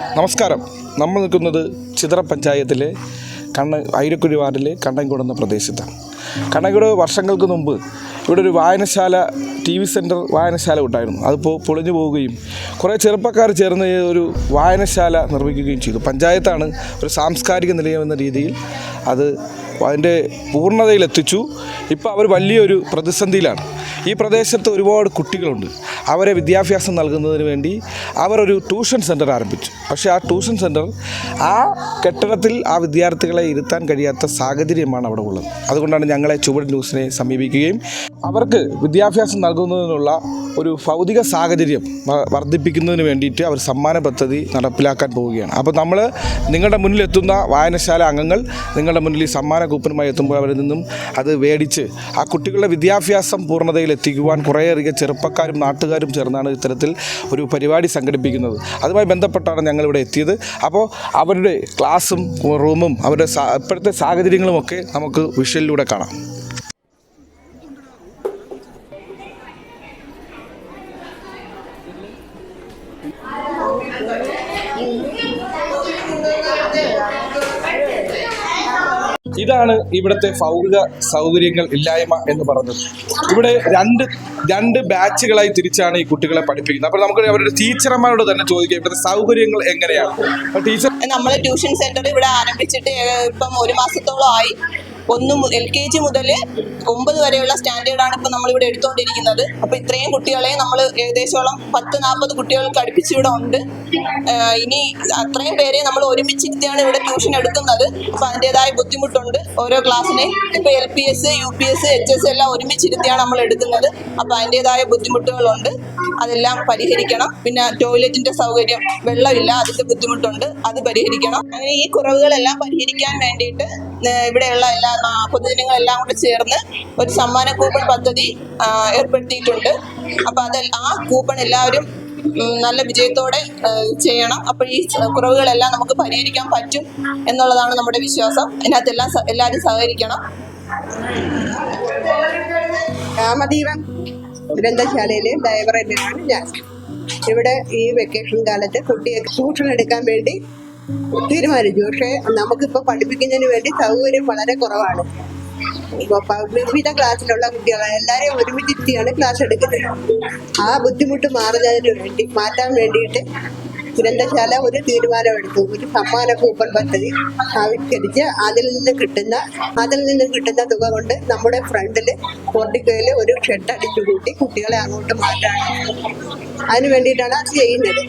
നമസ്കാരം. നമ്മൾ നിൽക്കുന്നത് ചിതറ പഞ്ചായത്തിലെ കണ്ണ ഐരക്കുഴി വാർഡിലെ കണ്ണൻകുട എന്ന പ്രദേശത്താണ്. കണ്ണൻകുട വർഷങ്ങൾക്ക് മുമ്പ് ഇവിടെ ഒരു വായനശാല ടി വി സെന്റർ വായനശാല ഉണ്ടായിരുന്നു. അതിപ്പോൾ പൊളിഞ്ഞു പോവുകയും കുറേ ചെറുപ്പക്കാർ ചേർന്ന് ഒരു വായനശാല നിർമ്മിക്കുകയും ചെയ്തു. പഞ്ചായത്താണ് ഒരു സാംസ്കാരിക നിലയം എന്ന രീതിയിൽ അത് അതിന്റെ പൂർണതയിലെത്തിച്ചു. ഇപ്പോൾ അവർ വലിയൊരു പ്രതിസന്ധിയിലാണ്. ഈ പ്രദേശത്ത് ഒരുപാട് കുട്ടികളുണ്ട്. അവരെ വിദ്യാഭ്യാസം നൽകുന്നതിന് വേണ്ടി അവരൊരു ട്യൂഷൻ സെന്റർ ആരംഭിച്ചു. പക്ഷേ ആ ട്യൂഷൻ സെന്റർ ആ കെട്ടിടത്തിൽ ആ വിദ്യാർത്ഥികളെ ഇരുത്താൻ കഴിയാത്ത സാഹചര്യമാണ് അവിടെ ഉള്ളത്. അതുകൊണ്ടാണ് ഞങ്ങളെ ചുവട് ന്യൂസിനെ സമീപിക്കുകയും അവർക്ക് വിദ്യാഭ്യാസം നൽകുന്നതിനുള്ള ഒരു ഭൗതിക സാഹചര്യം വർദ്ധിപ്പിക്കുന്നതിന് വേണ്ടിയിട്ട് അവർ സമ്മാന പദ്ധതി നടപ്പിലാക്കാൻ പോവുകയാണ്. അപ്പോൾ നമ്മൾ നിങ്ങളുടെ മുന്നിലെത്തുന്ന വായനശാല അംഗങ്ങൾ നിങ്ങളുടെ മുന്നിൽ ഈ സമ്മാന കൂപ്പനുമായി എത്തുമ്പോൾ അവരിൽ നിന്നും അത് മേടിച്ച് ആ കുട്ടികളുടെ വിദ്യാഭ്യാസം പൂർണതയിൽ എത്തിക്കുവാൻ കുറേയധികം ചെറുപ്പക്കാരും നാട്ടുകാരും ചേർന്നാണ് ഇത്തരത്തിൽ ഒരു പരിപാടി സംഘടിപ്പിക്കുന്നത്. അതുമായി ബന്ധപ്പെട്ടാണ് ഞങ്ങളിവിടെ എത്തിയത്. അപ്പോൾ അവരുടെ ക്ലാസ്സും റൂമും അവരുടെ ഇപ്പോഴത്തെ സാഹചര്യങ്ങളുമൊക്കെ നമുക്ക് വിഷ്വലിലൂടെ കാണാം. ഇതാണ് ഇവിടുത്തെ ഭൗതിക സൗകര്യങ്ങൾ ഇല്ലായ്മ എന്ന് പറഞ്ഞത്. ഇവിടെ രണ്ട് രണ്ട് ബാച്ചുകളായി തിരിച്ചാണ് ഈ കുട്ടികളെ പഠിപ്പിക്കുന്നത്. അപ്പോൾ നമുക്ക് അവരുടെ ടീച്ചർമാരോട് തന്നെ ചോദിക്കാം ഇവിടുത്തെ സൗകര്യങ്ങൾ എങ്ങനെയാണ്? ടീച്ചർ നമ്മൾ ട്യൂഷൻ സെന്റർ ഇവിടെ ആരംഭിച്ചിട്ട് ഇപ്പം ഒരു മാസത്തോളം ആയി. ഒന്ന് എൽ കെ ജി മുതൽ ഒമ്പത് വരെയുള്ള സ്റ്റാൻഡേർഡാണ് ഇപ്പം നമ്മളിവിടെ എടുത്തുകൊണ്ടിരിക്കുന്നത് അപ്പോൾ ഇത്രയും കുട്ടികളെ നമ്മൾ ഏകദേശം പത്ത് നാൽപ്പത് കുട്ടികൾക്ക് അടുപ്പിച്ച് ഇവിടെ ഉണ്ട്. ഇനി അത്രയും പേരെ നമ്മൾ ഒരുമിച്ചിരുത്തിയാണ് ഇവിടെ ട്യൂഷൻ എടുക്കുന്നത്. അപ്പോൾ അതിന്റെതായ ബുദ്ധിമുട്ടുണ്ട് ഓരോ ക്ലാസ്സിനെ. ഇപ്പോൾ L P S U P S H S എല്ലാം ഒരുമിച്ചിരുത്തിയാണ് നമ്മൾ എടുക്കുന്നത്. അപ്പോൾ അതിന്റെതായ ബുദ്ധിമുട്ടുകളുണ്ട്. അതെല്ലാം പരിഹരിക്കണം. പിന്നെ ടോയ്ലറ്റിന്റെ സൗകര്യം വെള്ളമില്ല അതിന്റെ ബുദ്ധിമുട്ടുണ്ട്. അത് പരിഹരിക്കണം. അങ്ങനെ ഈ കുറവുകളെല്ലാം പരിഹരിക്കാൻ വേണ്ടിയിട്ട് ഇവിടെയുള്ള എല്ലാ പൊതുജനങ്ങളെല്ലാം കൂടെ ചേർന്ന് ഒരു സമ്മാന കൂപ്പൺ പദ്ധതി ഏർപ്പെടുത്തിയിട്ടുണ്ട്. അപ്പൊ അത് ആ കൂപ്പൺ എല്ലാവരും നല്ല വിജയത്തോടെ ചെയ്യണം. അപ്പോൾ ഈ കുറവുകളെല്ലാം നമുക്ക് പരിഹരിക്കാൻ പറ്റും എന്നുള്ളതാണ് നമ്മുടെ വിശ്വാസം. ഇതിനകത്തെല്ലാം എല്ലാവരും സഹകരിക്കണം. രാമദീപം ഗ്രന്ഥശാലയിലെ എന്നാണ് ഞാൻ. ഇവിടെ ഈ വെക്കേഷൻ കാലത്ത് കുട്ടിയെ ട്യൂഷൻ എടുക്കാൻ വേണ്ടി തീരുമാനിച്ചു. പക്ഷേ നമുക്കിപ്പോൾ പഠിപ്പിക്കുന്നതിന് വേണ്ടി സൗകര്യം വളരെ കുറവാണ്. വിവിധ ക്ലാസ്സിലുള്ള കുട്ടികളെ എല്ലാവരെയും ഒരുമിച്ചിരുത്തിയാണ് ക്ലാസ് എടുക്കുന്നത്. ആ ബുദ്ധിമുട്ട് മാറുന്നതിന് വേണ്ടി മാറ്റാൻ വേണ്ടിയിട്ട് ഗ്രന്ഥശാല ഒരു തീരുമാനമെടുത്തു. ഒരു സമ്മാന കൂപ്പൺ പദ്ധതി ആവിഷ്കരിച്ച് അതിൽ നിന്ന് കിട്ടുന്ന അതിൽ നിന്ന് കിട്ടുന്ന തുക കൊണ്ട് നമ്മുടെ ഫ്രണ്ടിൽ പോർട്ടിക്കോയിൽ ഒരു ഷെഡ് അടിച്ചു കൂട്ടി കുട്ടികളെ അങ്ങോട്ട് മാറ്റാൻ. അതിന് വേണ്ടിയിട്ടാണ് അത് ചെയ്യുന്നത്.